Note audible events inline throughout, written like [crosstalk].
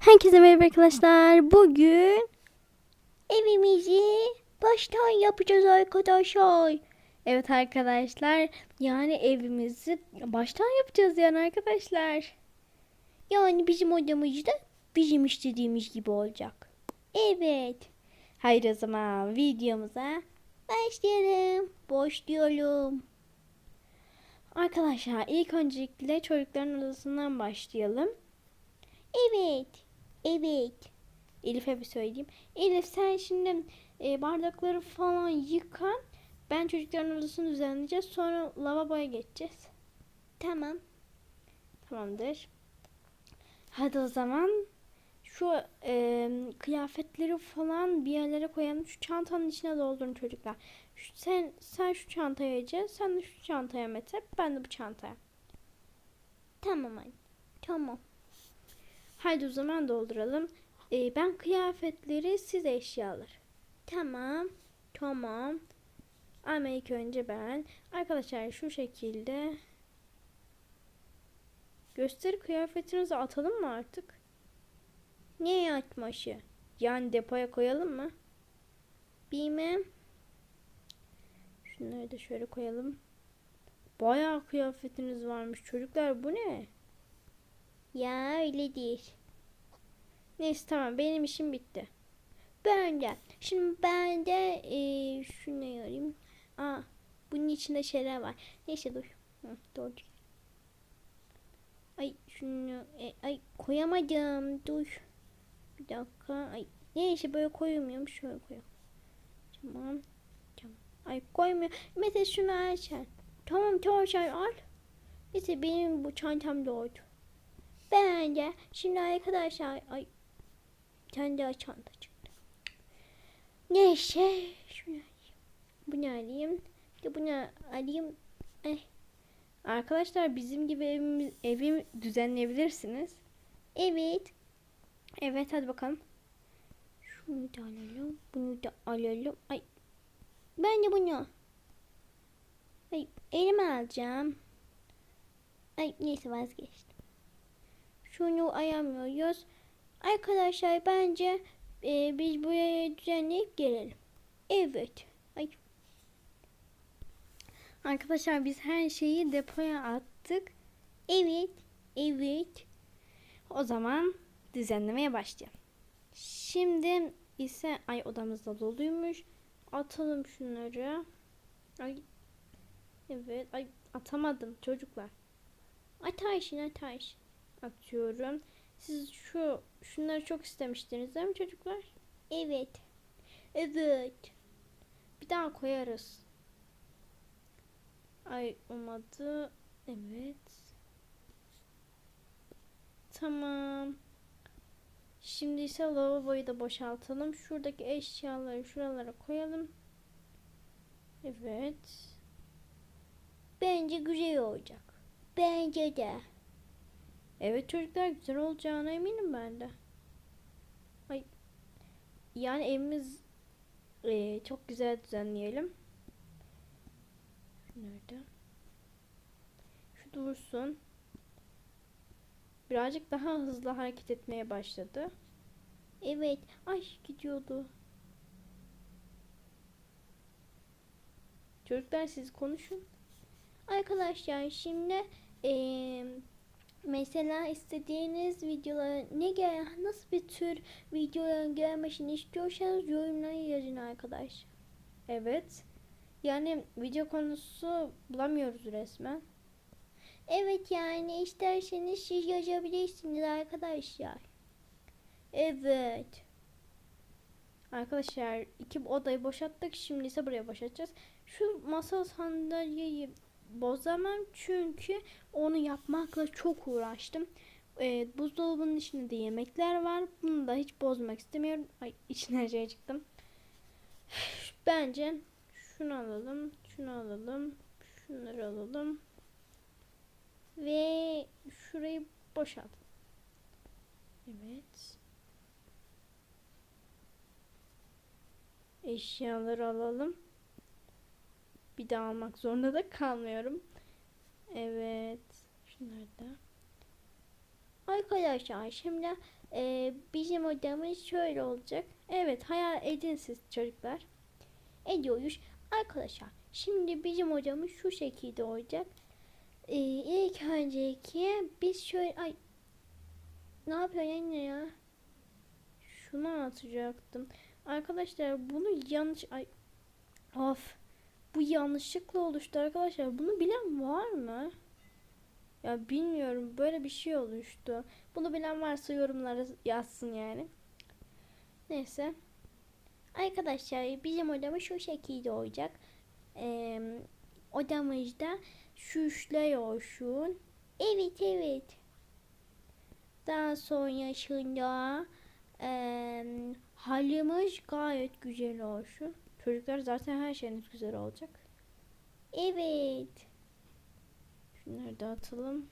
Herkese merhaba arkadaşlar. Bugün evimizi baştan yapacağız arkadaşlar. Evet arkadaşlar. Yani evimizi baştan yapacağız yani arkadaşlar. Yani bizim odamız da bizim istediğimiz gibi olacak. Evet. Haydi o zaman videomuza başlayalım. Başlayalım. Arkadaşlar ilk öncelikle çocukların odasından başlayalım. Evet. Evet. Elif'e bir söyleyeyim. Elif sen şimdi e, bardakları falan yıkan. Ben çocukların odasını düzenleyeceğiz. Sonra lavaboya geçeceğiz. Tamam. Tamamdır. Hadi o zaman şu e, kıyafetleri falan bir yerlere koyalım. Şu çantanın içine doldurun çocuklar. Şu, sen sen şu çantaya Ece, sen de şu çantaya Mete, ben de bu çantaya. Tamam anne. Tamam. Haydi o zaman dolduralım. Ee, ben kıyafetleri, siz eşyalar. Tamam. Tamam. Ama ilk önce ben. Arkadaşlar şu şekilde. Gösteri kıyafetinizi atalım mı artık? Niye atmaşı? Yani depoya koyalım mı? Bilmem. Şunları da şöyle koyalım. Bayağı kıyafetiniz varmış çocuklar bu ne? Ya öyle değil. Neyse tamam benim işim bitti. Ben de. Şimdi ben de e, şunu arayayım. Aa, bunun içinde şeyler var. Neyse dur. Hı, doğru. Ay şunu e, ay koyamadım. Dur. Bir dakika. Ay neyse böyle koymuyorum. Şöyle koyalım. Tamam. Tamam. Ay koymuyor. Mesela şunu sen. Tamam tamam sen al. Neyse benim bu çantam doldu. Ben de şimdi arkadaşlar ay kendi daha çanta çıktı. Neyse şunu alayım. Bunu alayım. Bir de bunu alayım. Eh. Arkadaşlar bizim gibi evimiz, evi düzenleyebilirsiniz. Evet. Evet hadi bakalım. Şunu da alalım. Bunu da alalım. Ay. Ben de bunu. Ay elime alacağım. Ay neyse vazgeçtim. Şunu ayamıyoruz. Arkadaşlar bence e, biz buraya düzenleyip gelelim. Evet. Ay. Arkadaşlar biz her şeyi depoya attık. Evet. Evet. O zaman düzenlemeye başlayalım. Şimdi ise ay odamızda doluymuş. Atalım şunları. Ay. Evet. Ay atamadım çocuklar. Atarsın atarsın. Atıyorum. Siz şu şunları çok istemiştiniz değil mi çocuklar? Evet. Evet. Bir daha koyarız. Ay olmadı. Evet. Tamam. Şimdi ise lavaboyu da boşaltalım. Şuradaki eşyaları şuralara koyalım. Evet. Bence güzel olacak. Bence de. Evet çocuklar güzel olacağına eminim ben de. Ay. Yani evimiz e, çok güzel düzenleyelim. Nerede? Şu dursun. Birazcık daha hızlı hareket etmeye başladı. Evet. Ay gidiyordu. Çocuklar siz konuşun. Arkadaşlar şimdi eee Mesela istediğiniz videolar ne gel nasıl bir tür videoların gelmesini istiyorsanız yorumlara yazın arkadaş. Evet. Yani video konusu bulamıyoruz resmen. Evet yani isterseniz siz yazabilirsiniz arkadaşlar. Evet. Arkadaşlar iki odayı boşalttık. Şimdi ise buraya boşaltacağız. Şu masa sandalyeyi bozamam çünkü onu yapmakla çok uğraştım. Ee, buzdolabının içinde de yemekler var. Bunu da hiç bozmak istemiyorum. Ay içine şey çıktım. Bence şunu alalım, şunu alalım, şunları alalım. Ve şurayı boşalt. Evet. Eşyaları alalım bir daha almak zorunda da kalmıyorum. Evet. Şunları da. Arkadaşlar şimdi e, bizim odamız şöyle olacak. Evet hayal edin siz çocuklar. Ediyoruz. Arkadaşlar şimdi bizim odamız şu şekilde olacak. E, ilk önceki biz şöyle ay ne yapıyorsun anne ya? Şunu atacaktım. Arkadaşlar bunu yanlış ay of bu yanlışlıkla oluştu arkadaşlar. Bunu bilen var mı? Ya bilmiyorum böyle bir şey oluştu. Bunu bilen varsa yorumlara yazsın yani. Neyse. Arkadaşlar bizim odamız şu şekilde olacak. Ee, odamızda süsler olsun. Evet evet. Daha sonrasında ee, halimiz gayet güzel olsun. Çocuklar zaten her şeyiniz güzel olacak. Evet. Şunları da atalım.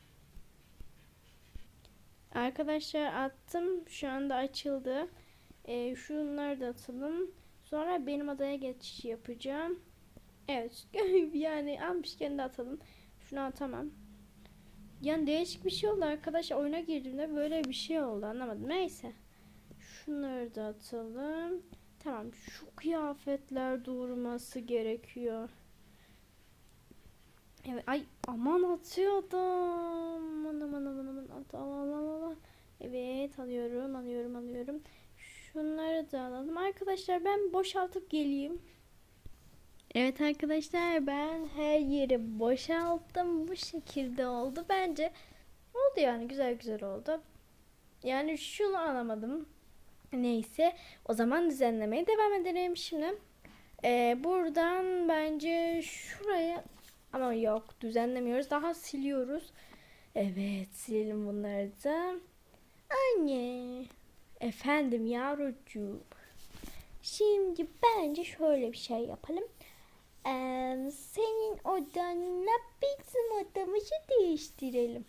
Arkadaşlar attım. Şu anda açıldı. Ee, şunları da atalım. Sonra benim adaya geçiş yapacağım. Evet. [laughs] yani almışken de atalım. Şunu atamam. Yani değişik bir şey oldu arkadaşlar. Oyuna girdiğimde böyle bir şey oldu. Anlamadım. Neyse. Şunları da atalım. Tamam. Şu kıyafetler durması gerekiyor. Evet. Ay aman atıyordum. Aman aman aman aman. At, al, al, al. Evet alıyorum alıyorum alıyorum. Şunları da alalım. Arkadaşlar ben boşaltıp geleyim. Evet arkadaşlar ben her yeri boşalttım. Bu şekilde oldu. Bence oldu yani güzel güzel oldu. Yani şunu anlamadım. Neyse o zaman düzenlemeye devam edelim şimdi. Ee, buradan bence şuraya ama yok düzenlemiyoruz. Daha siliyoruz. Evet silelim bunları da. Anne. Efendim yavrucuğum. Şimdi bence şöyle bir şey yapalım. Ee, senin odanla bizim odamızı değiştirelim.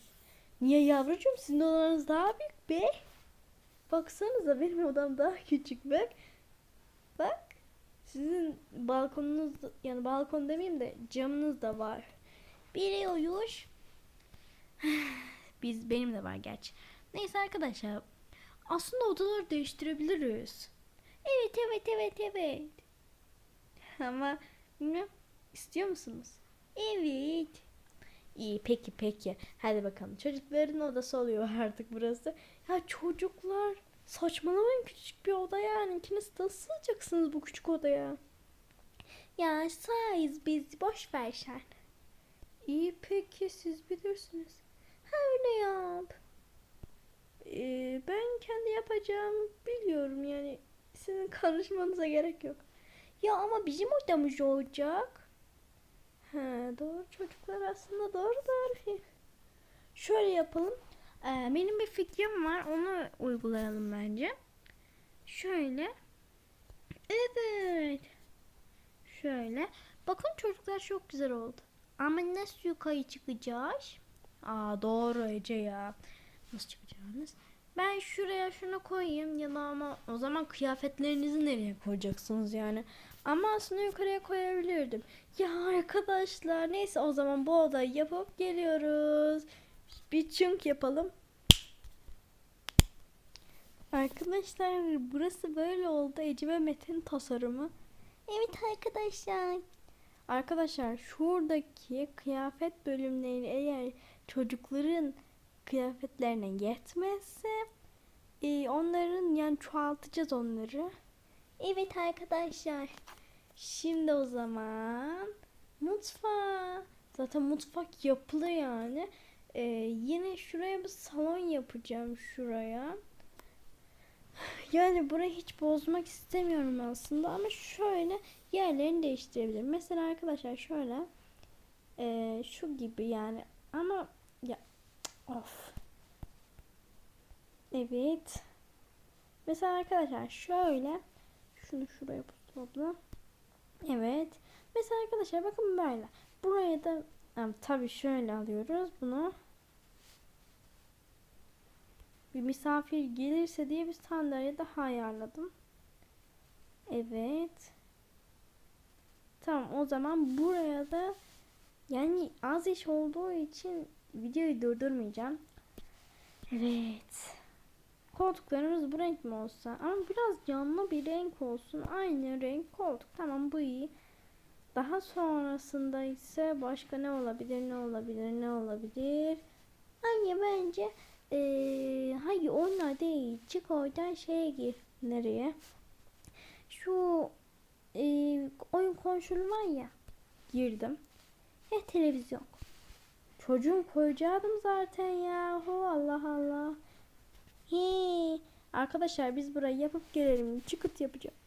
Niye yavrucuğum sizin odanız daha büyük be? Baksanıza benim odam daha küçük bak. Bak. Sizin balkonunuz yani balkon demeyeyim de camınız da var. Biliyoruz. [sighs] Biz benim de var gerçi. Neyse arkadaşlar. Aslında odaları değiştirebiliriz. Evet evet evet evet. Ama bilmiyorum. istiyor musunuz? Evet. İyi peki peki. Hadi bakalım. Çocukların odası oluyor [laughs] artık burası. Ya çocuklar saçmalamayın küçük bir oda yani. İkiniz nasıl sığacaksınız bu küçük odaya? Ya sağız biz. Boş ver sen. İyi peki siz bilirsiniz. Ha öyle yap. Ee, ben kendi yapacağımı biliyorum yani. Sizin [laughs] karışmanıza gerek yok. Ya ama bizim odamız olacak. He doğru çocuklar aslında doğru doğru. Şöyle yapalım. Ee, benim bir fikrim var. Onu uygulayalım bence. Şöyle. Evet. Şöyle. Bakın çocuklar çok güzel oldu. Ama nasıl yukarı çıkacağız? Aa doğru Ece ya. Nasıl çıkacağınız? Ben şuraya şunu koyayım ya da ama o zaman kıyafetlerinizi nereye koyacaksınız yani? Ama aslında yukarıya koyabilirdim. Ya arkadaşlar neyse o zaman bu odayı yapıp geliyoruz. Bir çünk yapalım. Arkadaşlar burası böyle oldu. Ece ve Metin tasarımı. Evet arkadaşlar. Arkadaşlar şuradaki kıyafet bölümleri eğer çocukların kıyafetlerine yetmezse e, onların yani çoğaltacağız onları. Evet arkadaşlar. Şimdi o zaman mutfağa. Zaten mutfak yapılı yani. Ee, yine şuraya bir salon yapacağım şuraya. Yani burayı hiç bozmak istemiyorum aslında ama şöyle yerlerini değiştirebilirim. Mesela arkadaşlar şöyle e, şu gibi yani ama ya of evet mesela arkadaşlar şöyle şunu şuraya topla evet mesela arkadaşlar bakın böyle buraya da yani, tabii şöyle alıyoruz bunu bir misafir gelirse diye bir sandalye daha ayarladım. Evet. Tamam o zaman buraya da yani az iş olduğu için videoyu durdurmayacağım. Evet. Koltuklarımız bu renk mi olsa? Ama biraz canlı bir renk olsun. Aynı renk koltuk. Tamam bu iyi. Daha sonrasında ise başka ne olabilir, ne olabilir, ne olabilir? Anne bence ee, hayır onlar değil. Çık oradan şeye gir. Nereye? Şu ee, oyun konsolu var ya. Girdim. Eh televizyon. Çocuğum koyacaktım zaten yahu Allah Allah. He. Arkadaşlar biz burayı yapıp gelelim. Çıkıt yapacağım.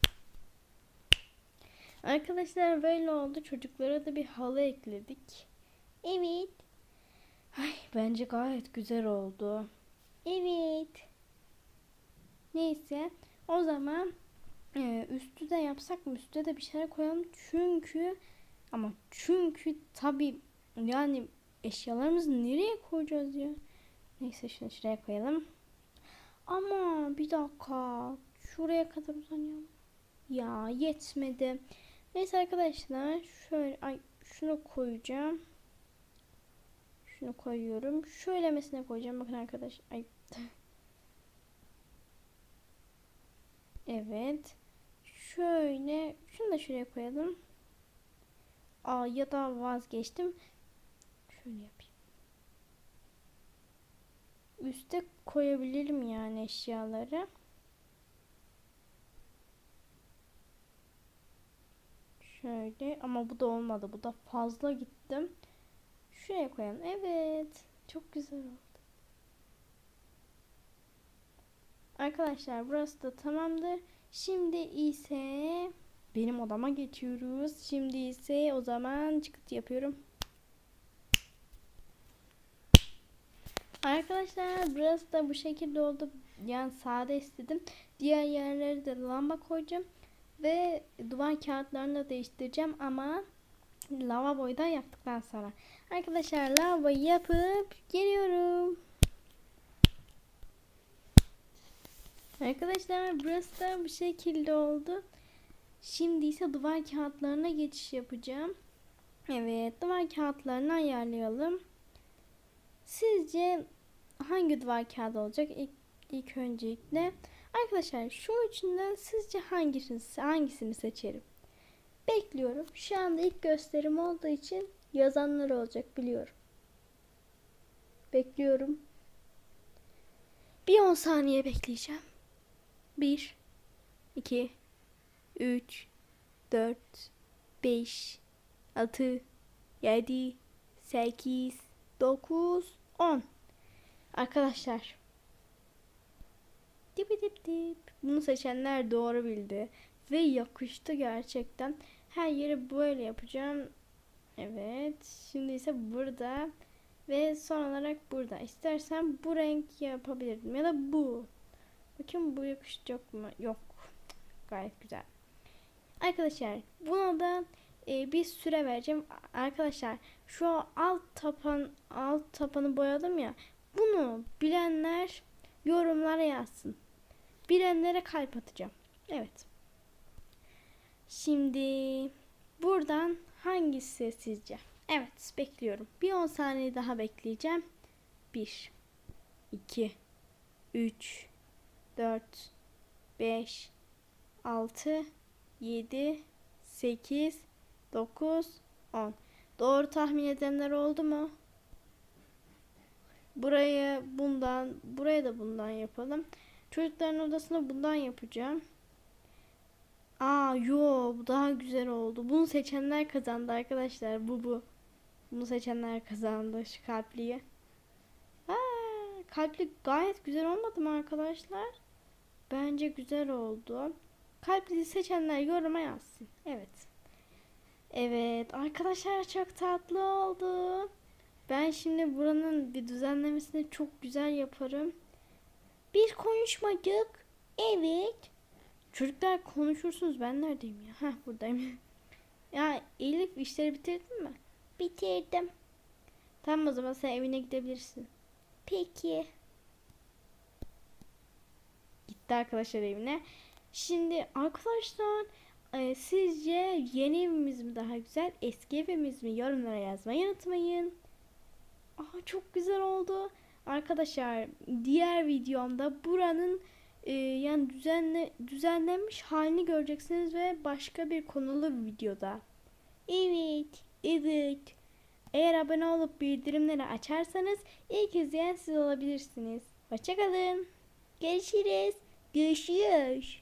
Arkadaşlar böyle oldu. Çocuklara da bir halı ekledik. Evet. Ay bence gayet güzel oldu. Evet. Neyse. O zaman e, üstü de yapsak mı? Üstüne de bir şeyler koyalım. Çünkü ama çünkü tabi yani eşyalarımızı nereye koyacağız ya? Neyse şunu şuraya koyalım. Bir dakika. Şuraya kadar uzanıyorum. Ya yetmedi. Neyse arkadaşlar şöyle ay şunu koyacağım. Şunu koyuyorum. Şöylemesine koyacağım. Bakın arkadaş. Ay. [laughs] Evet. Şöyle. Şunu da şuraya koyalım. Aa ya da vazgeçtim. Şöyle yapayım. Üste koyabilirim yani eşyaları. Şöyle ama bu da olmadı. Bu da fazla gittim. Şuraya koyalım. Evet. Çok güzel oldu. Arkadaşlar burası da tamamdır. Şimdi ise benim odama geçiyoruz. Şimdi ise o zaman çıkıt yapıyorum. Arkadaşlar burası da bu şekilde oldu. Yani sade istedim. Diğer yerlere de lamba koyacağım. Ve duvar kağıtlarını da değiştireceğim ama lavaboyu da yaptıktan sonra. Arkadaşlar lavaboyu yapıp geliyorum. Arkadaşlar burası da bu şekilde oldu. Şimdi ise duvar kağıtlarına geçiş yapacağım. Evet duvar kağıtlarını ayarlayalım. Sizce hangi duvar kağıdı olacak ilk, ilk öncelikle? Arkadaşlar şu üçünden sizce hangisini, hangisini seçerim? Bekliyorum. Şu anda ilk gösterim olduğu için yazanlar olacak biliyorum. Bekliyorum. Bir 10 saniye bekleyeceğim. 1 2 3 4 5 6 7 8 9 10 Arkadaşlar Dip dip dip. Bunu seçenler doğru bildi. Ve yakıştı gerçekten. Her yeri böyle yapacağım. Evet. Şimdi ise burada. Ve son olarak burada. İstersen bu renk yapabilirdim. Ya da bu. Bakın bu yakışacak mı? Yok. Gayet güzel. Arkadaşlar buna da e, bir süre vereceğim. Arkadaşlar şu alt tapan alt tapanı boyadım ya. Bunu bilenler yorumlara yazsın. Bilenlere kalp atacağım. Evet. Şimdi buradan hangisi sizce? Evet bekliyorum. Bir 10 saniye daha bekleyeceğim. 1 2 3 4 5 6 7 8 9 10 Doğru tahmin edenler oldu mu? Buraya bundan, buraya da bundan yapalım. Çocukların odasına bundan yapacağım. Aa yo bu daha güzel oldu. Bunu seçenler kazandı arkadaşlar. Bu bu. Bunu seçenler kazandı şu kalpliyi. Aa, kalpli gayet güzel olmadı mı arkadaşlar? Bence güzel oldu. Kalpli seçenler yoruma yazsın. Evet. Evet arkadaşlar çok tatlı oldu. Ben şimdi buranın bir düzenlemesini çok güzel yaparım. Bir konuşmacık. Evet. Çocuklar konuşursunuz. Ben neredeyim ya? Heh buradayım. [laughs] ya Elif işleri bitirdin mi? Bitirdim. Tamam o zaman sen evine gidebilirsin. Peki. Gitti arkadaşlar evine. Şimdi arkadaşlar e, sizce yeni evimiz mi daha güzel eski evimiz mi yorumlara yazmayı unutmayın. Aa, çok güzel oldu. Arkadaşlar diğer videomda buranın e, yani düzenle düzenlenmiş halini göreceksiniz ve başka bir konulu bir videoda. Evet, evet. Eğer abone olup bildirimleri açarsanız ilk izleyen siz olabilirsiniz. Hoşçakalın. Görüşürüz. Görüşürüz.